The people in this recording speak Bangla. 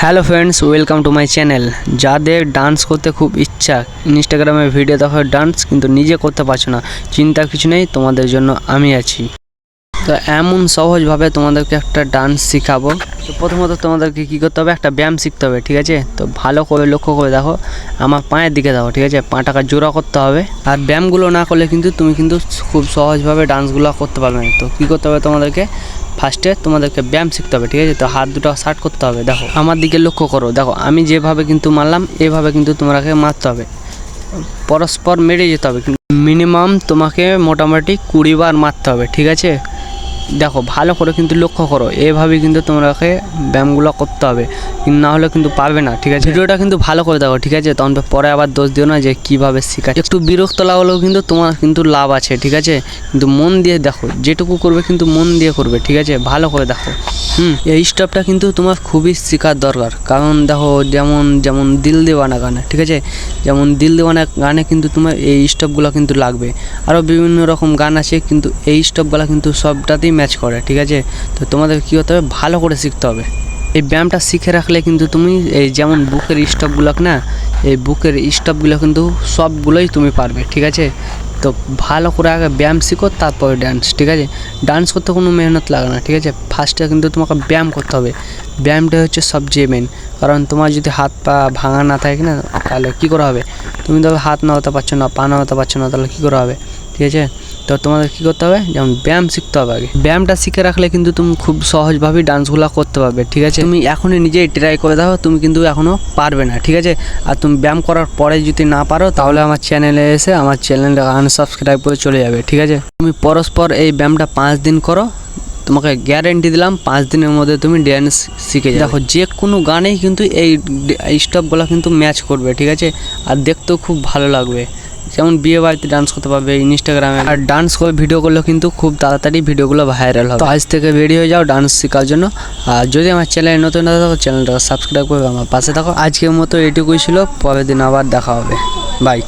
Hello friends, welcome to my channel. যাদের ডান্স করতে খুব ইচ্ছা, ইনস্টাগ্রামে ভিডিও দেখো ডান্স, কিন্তু নিজে করতে পারছ না চিন্তা কিছু নেই, তোমাদের জন্য আমি আছি। তো এমন সহজভাবে তোমাদেরকে একটা ডান্স শেখাবো। তো প্রথমত তোমাদেরকে কী করতে হবে, একটা ব্যায়াম শিখতে হবে, ঠিক আছে? তো ভালো করে লক্ষ্য করে দেখো, আমার পায়ের দিকে দেখো, ঠিক আছে? পাটাকে জোড়া করতে হবে। আর ব্যায়ামগুলো না করলে কিন্তু তুমি কিন্তু খুব সহজভাবে ডান্সগুলো করতে পারবে না। তো কী করতে হবে তোমাদেরকে ফার্স্টে তোমাদেরকে ব্যায়াম শিখতে হবে, ঠিক আছে? তো হাত দুটো শার্ট করতে হবে, দেখো। আমার দিকে লক্ষ্য করো, দেখো, আমি যেভাবে কিন্তু মারলাম, এভাবে কিন্তু তোমাকে মারতে হবে। পরস্পর মেরে যেতে হবে মিনিমাম তোমাকে মোটামুটি কুড়ি বার মারতে হবে, ঠিক আছে? দেখো, ভালো করে কিন্তু লক্ষ্য করো। এভাবে কিন্তু তোমাকে ব্যায়ামগুলো করতে হবে। না হলে কিন্তু পারবে না, ঠিক আছে? ভিডিওটা কিন্তু ভালো করে দেখো, ঠিক আছে? তখন পরে আবার দোষ দিও না যে কীভাবে শেখাচ্ছে। একটু বিরক্ত লাগলেও কিন্তু তোমার কিন্তু লাভ আছে, ঠিক আছে? কিন্তু মন দিয়ে দেখো, যেটুকু করবে কিন্তু মন দিয়ে করবে, ঠিক আছে? ভালো করে দেখো। হুম, এই স্টেপটা কিন্তু তোমার খুবই শেখার দরকার। কারণ দেখো, যেমন যেমন দিল দেওয়ানা গানে, ঠিক আছে? যেমন দিল দেওয়ানা গানে কিন্তু তোমার এই স্টেপগুলো কিন্তু লাগবে। আরও বিভিন্ন রকম গান আছে, কিন্তু এই স্টেপগুলো কিন্তু সবটাতেই ম্যাচ করে, ঠিক আছে? তো তোমাদের কী হতে হবে? ভালো করে শিখতে হবে। এই ব্যায়ামটা শিখে রাখলে কিন্তু তুমি এই যেমন বুকের স্টপগুলো না, এই বুকের স্টপগুলো কিন্তু সবগুলোই তুমি পারবে, ঠিক আছে? তো ভালো করে আগে ব্যায়াম শিখো, তারপরে ডান্স ঠিক আছে? ডান্স করতে কোনো মেহনত লাগে না, ঠিক আছে? ফার্স্টে কিন্তু তোমাকে ব্যায়াম করতে হবে। ব্যায়ামটা হচ্ছে সবচেয়ে মেন কারণ তোমার যদি হাত পা ভাঙা না থাকে না, তাহলে কী করা হবে? তুমি তবে হাত নামাতে পারছ না, পা নামাতে পারছ না, তাহলে কী করা হবে? ঠিক আছে? তো তোমাদের কী করতে হবে? যেমন ব্যায়াম শিখতে হবে আগে। ব্যায়ামটা শিখে রাখলে কিন্তু তুমি খুব সহজভাবেই ডান্সগুলো করতে পারবে, ঠিক আছে? তুমি এখনই নিজেই ট্রাই করে দেখো, তুমি কিন্তু এখনও পারবে না, ঠিক আছে? আর তুমি ব্যায়াম করার পরে যদি না পারো, তাহলে আমার চ্যানেলে এসে আমার চ্যানেলটা আনসাবস্ক্রাইব করে চলে যাবে, ঠিক আছে? তুমি পরস্পর এই ব্যায়ামটা পাঁচ দিন করো, তোমাকে গ্যারেন্টি দিলাম পাঁচ দিনের মধ্যে তুমি ড্যান্স শিখে যাবে। দেখো, যে কোনো গানেই কিন্তু এই স্টপগুলো কিন্তু ম্যাচ করবে, ঠিক আছে? আর দেখতেও খুব ভালো লাগবে। যেমন বিয়ে বাড়িতে ডান্স করতে পারবে ইনস্টাগ্রামে আর ডান্স করে ভিডিও করলে কিন্তু খুব তাড়াতাড়ি ভিডিওগুলো ভাইরাল হবে। তো আজ থেকে বেরিয়ে হয়ে যাও ডান্স শেখার জন্য। আর যদি আমার চ্যানেলে নতুন না থাকো চ্যানেলটা সাবস্ক্রাইব করবে আমার পাশে থাকো। আজকের মতো এটুকুই ছিল। পরের দিন আবার দেখা হবে। বাই